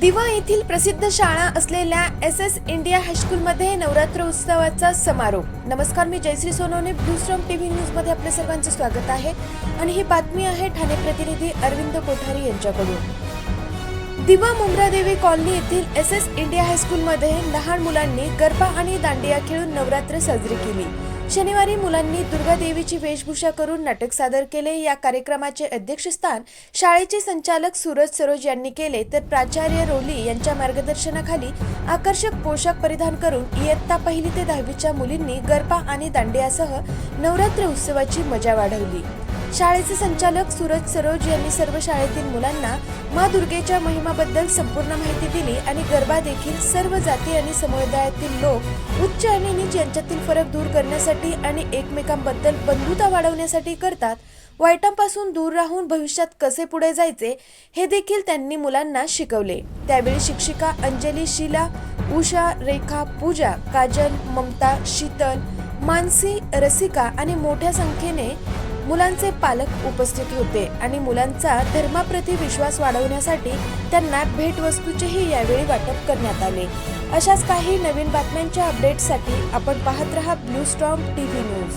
दिवा येथील प्रसिद्ध शाळा असलेल्या एस एस इंडिया हायस्कूलमध्ये नवरात्र उत्सवाचा समारोप. नमस्कार मी जयश्री सोनवणे. ब्लूस्ट्रॉम टीव्ही न्यूजमध्ये आपल्या सर्वांचे स्वागत आहे. आणि ही बातमी आहे ठाणे प्रतिनिधी अरविंद कोठारी यांच्याकडून. दिवा मुंब्रादेवी कॉलनी येथील एस एस इंडिया हायस्कूलमध्ये लहान मुलांनी गरबा आणि दांडिया खेळून नवरात्र साजरी केली. शनिवारी मुलांनी दुर्गा देवीची वेशभूषा करून नाटक सादर केले. या कार्यक्रमाचे अध्यक्षस्थान शाळेचे संचालक सूरज सरोज यांनी केले. तर प्राचार्य रोली यांच्या मार्गदर्शनाखाली आकर्षक पोशाख परिधान करून इयत्ता पहिली ते दहावीच्या मुलींनी गरबा आणि दांडियासह नवरात्र उत्सवाची मजा वाढवली. शाळेचे संचालक सूरज सरोज यांनी सर्व शाळेतील मुलांना मा दुर्गेच्या महिमाबद्दल संपूर्ण माहिती दिली आणि गरबा देखील सर्व जाती आणि समुदायातील लोक उच्च आणि नीच यांच्यातील फरक दूर करण्यासाठी आणि एकमेकांबद्दल बंधुता वाढवण्यासाठी करतात. वाईटांपासून दूर राहून भविष्यात कसे पुढे जायचे हे देखील त्यांनी मुलांना शिकवले. त्यावेळी शिक्षिका अंजली शीला उषा रेखा पूजा काजल ममता शीतल मानसी रसिका आणि मोठ्या संख्येने मुलांचे पालक उपस्थित होते आणि मुलांचा धर्माप्रती विश्वास वाढवण्यासाठी त्यांना भेटवस्तूचेही यावेळी वाटप करण्यात आले. अशाच काही नवीन बातम्यांच्या अपडेटसाठी आपण पाहत रहा ब्लू स्टॉम टीव्ही न्यूज